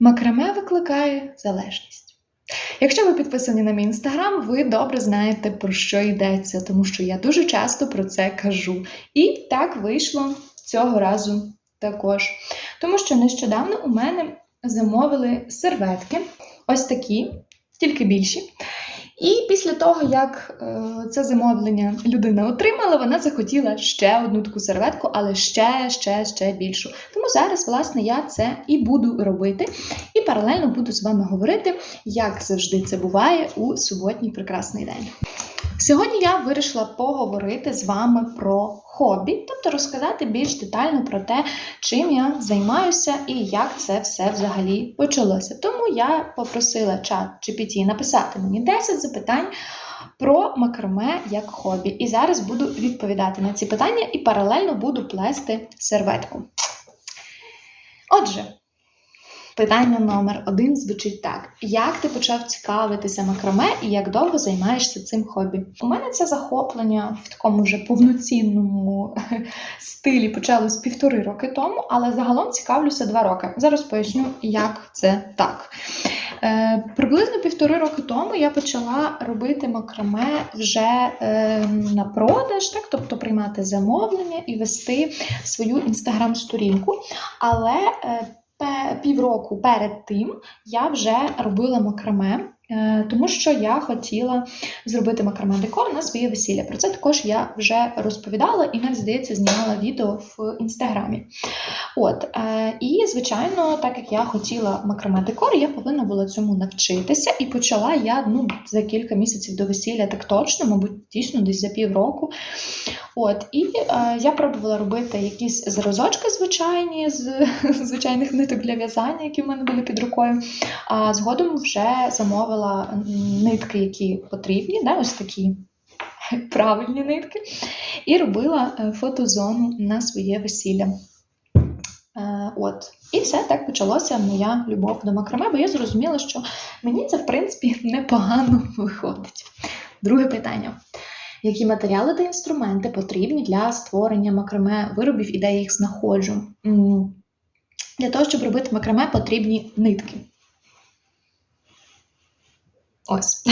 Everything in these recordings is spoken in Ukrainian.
Макраме викликає залежність. Якщо ви підписані на мій інстаграм, ви добре знаєте, про що йдеться, тому що я дуже часто про це кажу. І так вийшло цього разу також. Тому що нещодавно у мене замовили серветки, ось такі, тільки більші. І після того, як е, це замовлення людина отримала, вона захотіла ще одну таку серветку, але ще, ще, ще більшу. Тому зараз, власне, я це і буду робити, і паралельно буду з вами говорити, як завжди це буває у суботній прекрасний день. Сьогодні я вирішила поговорити з вами про хобі, тобто розказати більш детально про те, чим я займаюся і як це все взагалі почалося. Тому я попросила чат GPT написати мені 10 запитань про макраме як хобі. І зараз буду відповідати на ці питання і паралельно буду плести серветку. Отже. Питання номер один звучить так: як ти почав цікавитися макраме і як довго займаєшся цим хобі? У мене це захоплення в такому вже повноцінному стилі почалось півтори роки тому, але загалом цікавлюся два роки. Зараз поясню, як це так. Е, приблизно півтори роки тому я почала робити макраме вже е, на продаж, так, тобто приймати замовлення і вести свою інстаграм-сторінку. Але е, півроку перед тим я вже робила макраме, тому що я хотіла зробити макраме декор на своє весілля. Про це також я вже розповідала і навіть здається знімала відео в інстаграмі. От е, і звичайно, так як я хотіла макраме декор, я повинна була цьому навчитися, і почала я ну за кілька місяців до весілля, так точно, мабуть, дійсно десь за півроку. От, і е, я пробувала робити якісь зразочки звичайні з звичайних ниток для в'язання, які в мене були під рукою. А згодом вже замовила нитки, які потрібні, да, ось такі правильні нитки, і робила е, фотозону на своє весілля. Е, от. І все так почалося моя любов до макраме, бо я зрозуміла, що мені це, в принципі, непогано виходить. Друге питання. Які матеріали та інструменти потрібні для створення макраме виробів і де я їх знаходжу? Для того, щоб робити макраме, потрібні нитки. Ось.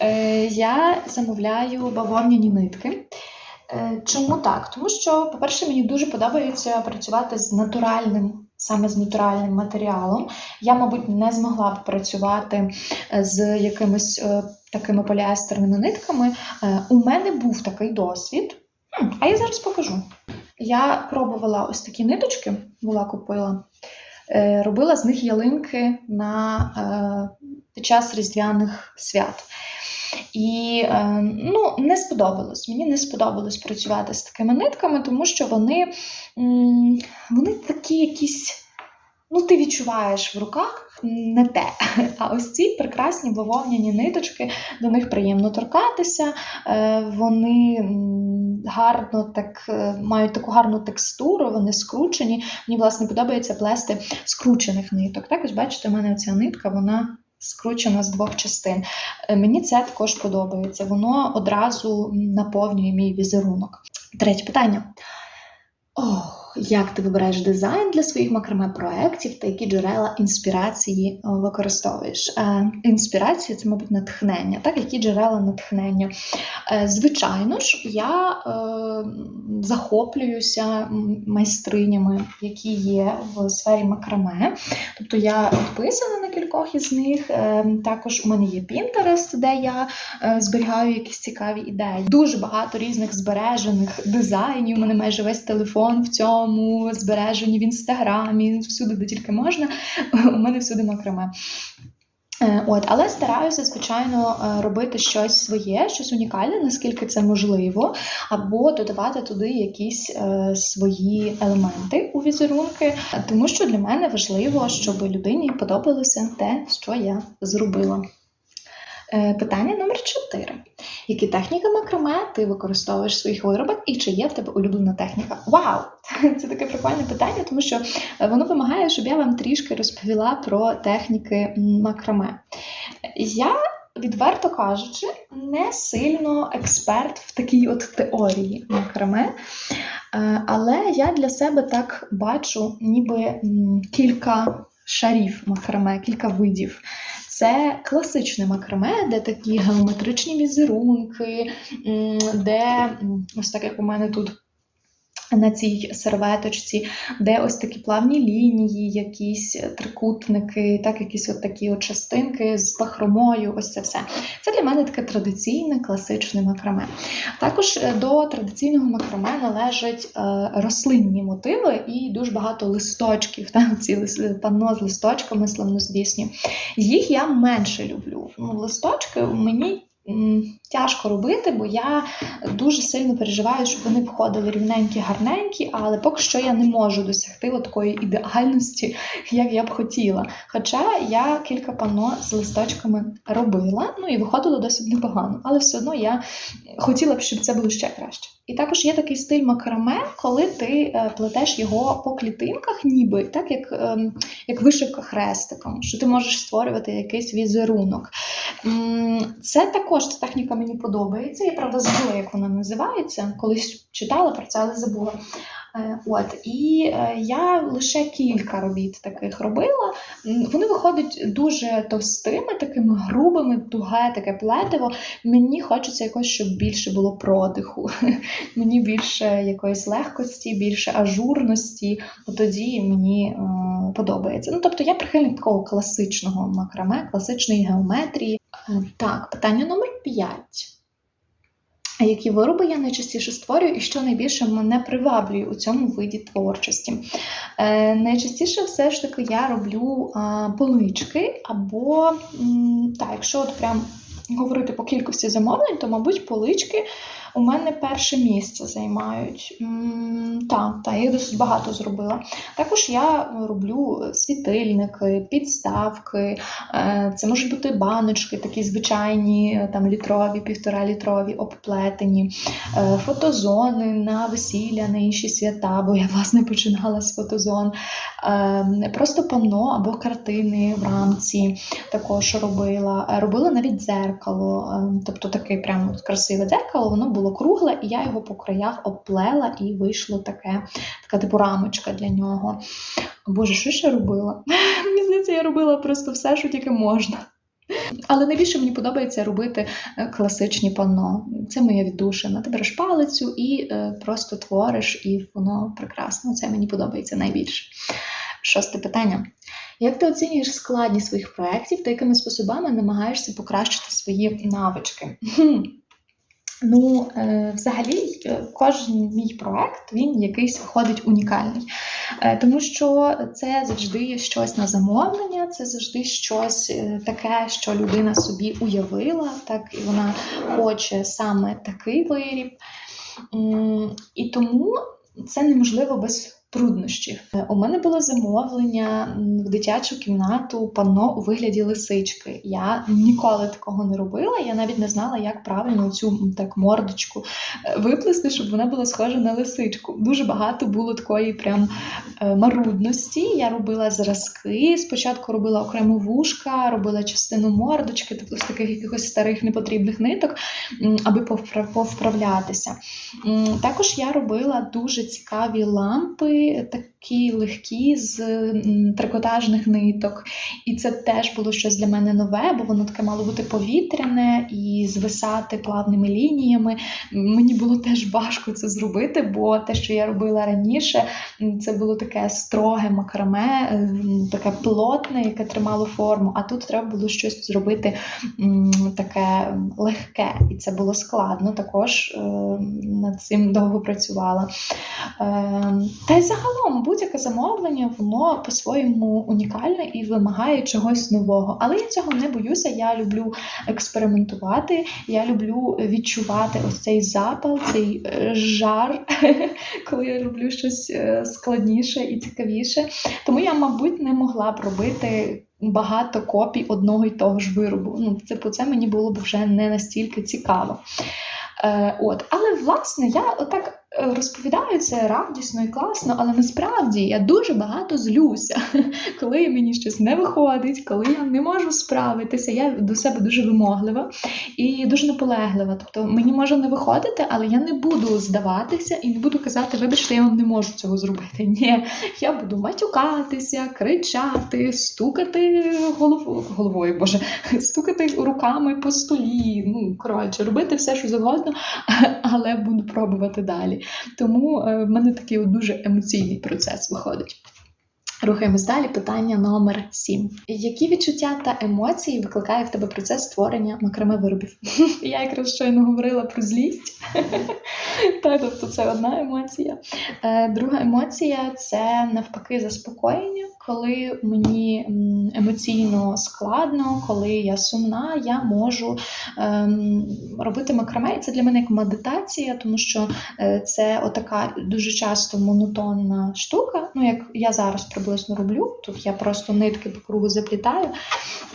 Я замовляю бавовняні нитки. Чому так? Тому що, по-перше, мені дуже подобається працювати з натуральним, саме з натуральним матеріалом. Я, мабуть, не змогла б працювати з якимись такими поліестерними нитками. У мене був такий досвід, а я зараз покажу. Я пробувала ось такі ниточки, була купила, робила з них ялинки на під час різдвяних свят. І ну, не сподобалось. Мені не сподобалось працювати з такими нитками, тому що вони, вони такі якісь. Ну, ти відчуваєш в руках не те. А ось ці прекрасні бавовняні ниточки, до них приємно торкатися, вони гарно так мають таку гарну текстуру, вони скручені. Мені, власне, подобається плести скручених ниток. Так, ось бачите, у мене ця нитка, вона скручена з двох частин. Мені це також подобається. Воно одразу наповнює мій візерунок. Третє питання. Ох, як ти вибираєш дизайн для своїх макраме проєктів та які джерела інспірації використовуєш? Е, інспірація це, мабуть, натхнення. Так, які джерела натхнення? Е, звичайно ж, я е, захоплююся майстринями, які є в сфері макраме. Тобто я підписана на кількох із них. Е, також у мене є Pinterest, де я е, зберігаю якісь цікаві ідеї. Дуже багато різних збережених дизайнів. У мене майже весь телефон в цьому збережені в інстаграмі, всюди, де тільки можна. У мене всюди макраме. Е, от, але стараюся, звичайно, робити щось своє, щось унікальне, наскільки це можливо, або додавати туди якісь е, свої елементи у візерунки, тому що для мене важливо, щоб людині подобалося те, що я зробила. Е, питання номер 4. Які техніки макраме ти використовуєш в своїх виробах і чи є в тебе улюблена техніка? Вау! Це таке прикольне питання, тому що воно вимагає, щоб я вам трішки розповіла про техніки макраме. Я, відверто кажучи, не сильно експерт в такій от теорії макраме, але я для себе так бачу ніби кілька шарів макраме, кілька видів. Це класичне макраме, де такі геометричні візерунки, де ось так як у мене тут. На цій серветочці, де ось такі плавні лінії, якісь трикутники, так, якісь от такі от частинки з бахромою, ось це все. Це для мене таке традиційне класичне макраме. Також е, до традиційного макраме належать е, рослинні мотиви і дуже багато листочків, там ці панно з листочками славнозвісні. Їх я менше люблю. Ну, листочки мені. Тяжко робити, бо я дуже сильно переживаю, щоб вони входили рівненькі, гарненькі, але поки що я не можу досягти такої ідеальності, як я б хотіла. Хоча я кілька панно з листочками робила, ну і виходило досить непогано, але все одно я хотіла б, щоб це було ще краще. І також є такий стиль макраме, коли ти е, плетеш його по клітинках, ніби так як, ем, як вишивка хрестиком, що ти можеш створювати якийсь візерунок. Це також ця техніка мені подобається. Я правда забула, як вона називається. Колись читала про це, але забула. Е, От і е, я лише кілька робіт таких робила. Вони виходять дуже товстими, такими грубими, туге, таке плетиво. Мені хочеться якось, щоб більше було продиху. Мені більше якоїсь легкості, більше ажурності. Тоді мені е, подобається. Ну тобто я прихильник такого класичного макраме, класичної геометрії. Так, питання номер 5. Які вироби я найчастіше створюю, і що найбільше мене приваблює у цьому виді творчості? Е, найчастіше все ж таки я роблю а, полички, або м, так, якщо от прям говорити по кількості замовлень, то, мабуть, полички у мене перше місце займають. Так, так, я їх досить багато зробила. Також я роблю світильники, підставки, е, це можуть бути баночки, такі звичайні, там літрові, півтора літрові, обплетені, е, фотозони на весілля, на інші свята, бо я власне починала з фотозон. Е, Просто панно або картини в рамці також робила. Робила навіть дзеркало, тобто таке прямо красиве дзеркало, воно було кругле, і я його по краях обплела, і вийшло таке, така типу рамочка для нього. Боже, що ще робила? Мені здається, я робила просто все, що тільки можна. Але найбільше мені подобається робити е, класичні панно. Це моя віддушина. Ти береш палицю і е, просто твориш, і воно прекрасно. Це мені подобається найбільше. Шосте питання. Як ти оцінюєш складність своїх проєктів та якими способами намагаєшся покращити свої навички? Ну, е, взагалі, е, кожен мій проект він якийсь виходить унікальний, Е, тому що це завжди щось на замовлення, це завжди щось таке, що людина собі уявила, так і вона хоче саме такий виріб. І тому це неможливо без труднощів. Е, У мене було замовлення в дитячу кімнату панно у вигляді лисички. Я ніколи такого не робила. Я навіть не знала, як правильно цю так мордочку е, виплести, щоб вона була схожа на лисичку. Дуже багато було такої прям е, марудності. Я робила зразки. Спочатку робила окремо вушка, робила частину мордочки, тобто з таких якихось старих непотрібних ниток, аби повпра- повправлятися. Також я робила дуже цікаві лампи, такі легкі з трикотажних ниток. І це теж було щось для мене нове, бо воно таке мало бути повітряне і звисати плавними лініями. Мені було теж важко це зробити, бо те, що я робила раніше, це було таке строге макраме, таке плотне, яке тримало форму. А тут треба було щось зробити таке легке, і це було складно. Також е, над цим довго працювала. Е, Та загалом будь-яке замовлення, воно по-своєму унікальне і вимагає чогось нового. Але я цього не боюся. Я люблю експериментувати, я люблю відчувати ось цей запал, цей е, жар, коли я роблю щось е, складніше і цікавіше. Тому я, мабуть, не могла б робити. Багато копій одного й того ж виробу. Ну, типу, це мені було б вже не настільки цікаво. Е, от. Але власне я отак розповідаю це радісно і класно, але насправді я дуже багато злюся, коли мені щось не виходить, коли я не можу справитися. Я до себе дуже вимоглива і дуже наполеглива. Тобто мені може не виходити, але я не буду здаватися і не буду казати, вибачте, я вам не можу цього зробити. Ні, я буду матюкатися, кричати, стукати головою, головою, боже, стукати руками по столі. Ну, коротше, робити все, що завгодно, але буду пробувати далі. Тому е, в мене такий дуже емоційний процес виходить. Рухаємось далі. Питання номер 7. Які відчуття та емоції викликає в тебе процес створення макраме виробів? Я якраз щойно говорила про злість. Так, тобто це одна емоція. Е, Друга емоція це навпаки заспокоєння, коли мені емоційно складно, коли я сумна, я можу ем, робити макраме. І це для мене як медитація, тому що е, це отака дуже часто монотонна штука. Ну, як я зараз приблизно роблю, тут я просто нитки по кругу заплітаю.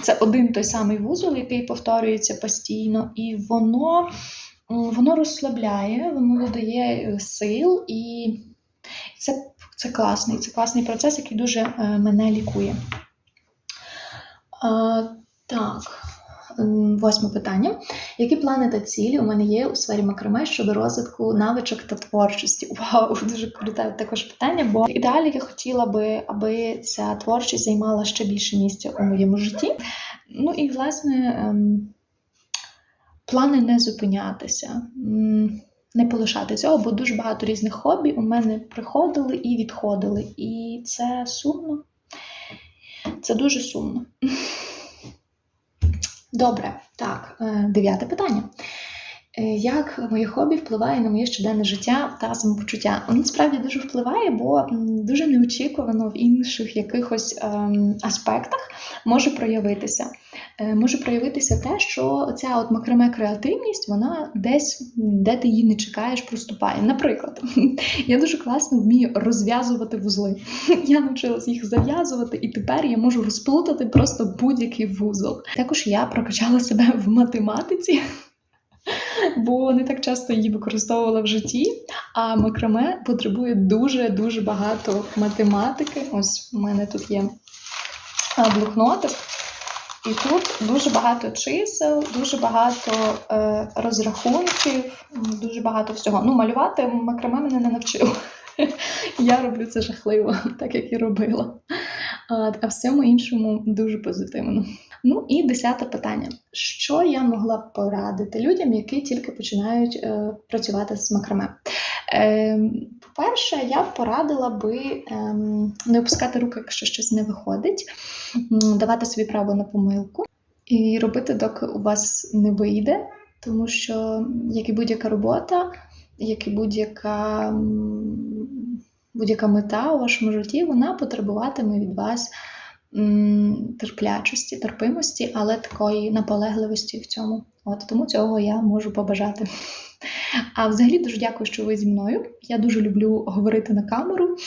Це один той самий вузол, який повторюється постійно, і воно, воно розслабляє, воно додає е, сил, і це, це класний, це класний процес, який дуже е, мене лікує. Так. Восьме питання. Які плани та цілі у мене є у сфері макраме щодо розвитку навичок та творчості? Вау, дуже круте також питання, бо ідеалі я хотіла би, аби ця творчість займала ще більше місця у моєму житті. Ну і власне ем, плани не зупинятися, не полишати цього, бо дуже багато різних хобі у мене приходили і відходили. І це сумно. Це дуже сумно. Добре, так, е, дев'яте питання. Е, Як моє хобі впливає на моє щоденне життя та самопочуття? Воно справді дуже впливає, бо дуже неочікувано в інших якихось ем, аспектах може проявитися. Е, Може проявитися те, що ця от макраме креативність, вона десь, де ти її не чекаєш, проступає. Наприклад, я дуже класно вмію розв'язувати вузли. Я навчилась їх зав'язувати, і тепер я можу розплутати просто будь-який вузол. Також я прокачала себе в математиці. Бо не так часто її використовувала в житті, а макраме потребує дуже-дуже багато математики. Ось у мене тут є блокнотик, і тут дуже багато чисел, дуже багато е, розрахунків, дуже багато всього. Ну, малювати макраме мене не навчило. Я роблю це жахливо, так як і робила. А, всьому іншому дуже позитивно. Ну і десяте питання: що я могла порадити людям, які тільки починають е, працювати з макраме? Е, по-перше, я б порадила би ем, не опускати руки, якщо щось не виходить, давати собі право на помилку і робити, доки у вас не вийде, тому що як і будь-яка робота, як і будь-яка, будь-яка мета у вашому житті, вона потребуватиме від вас терплячості, терпимості, але такої наполегливості в цьому. От тому цього я можу побажати. А взагалі дуже дякую, що ви зі мною. Я дуже люблю говорити на камеру,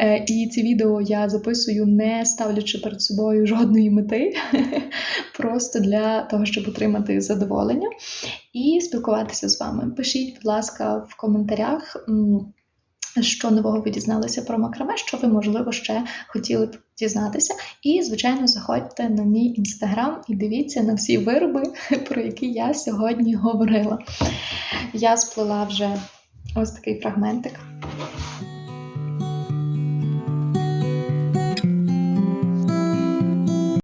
Е, і ці відео я записую, не ставлячи перед собою жодної мети, просто для того, щоб отримати задоволення і спілкуватися з вами. Пишіть, будь ласка, в коментарях. Що нового ви дізналися про макраме, що ви, можливо, ще хотіли б дізнатися. І, звичайно, заходьте на мій інстаграм і дивіться на всі вироби, про які я сьогодні говорила. Я сплела вже ось такий фрагментик.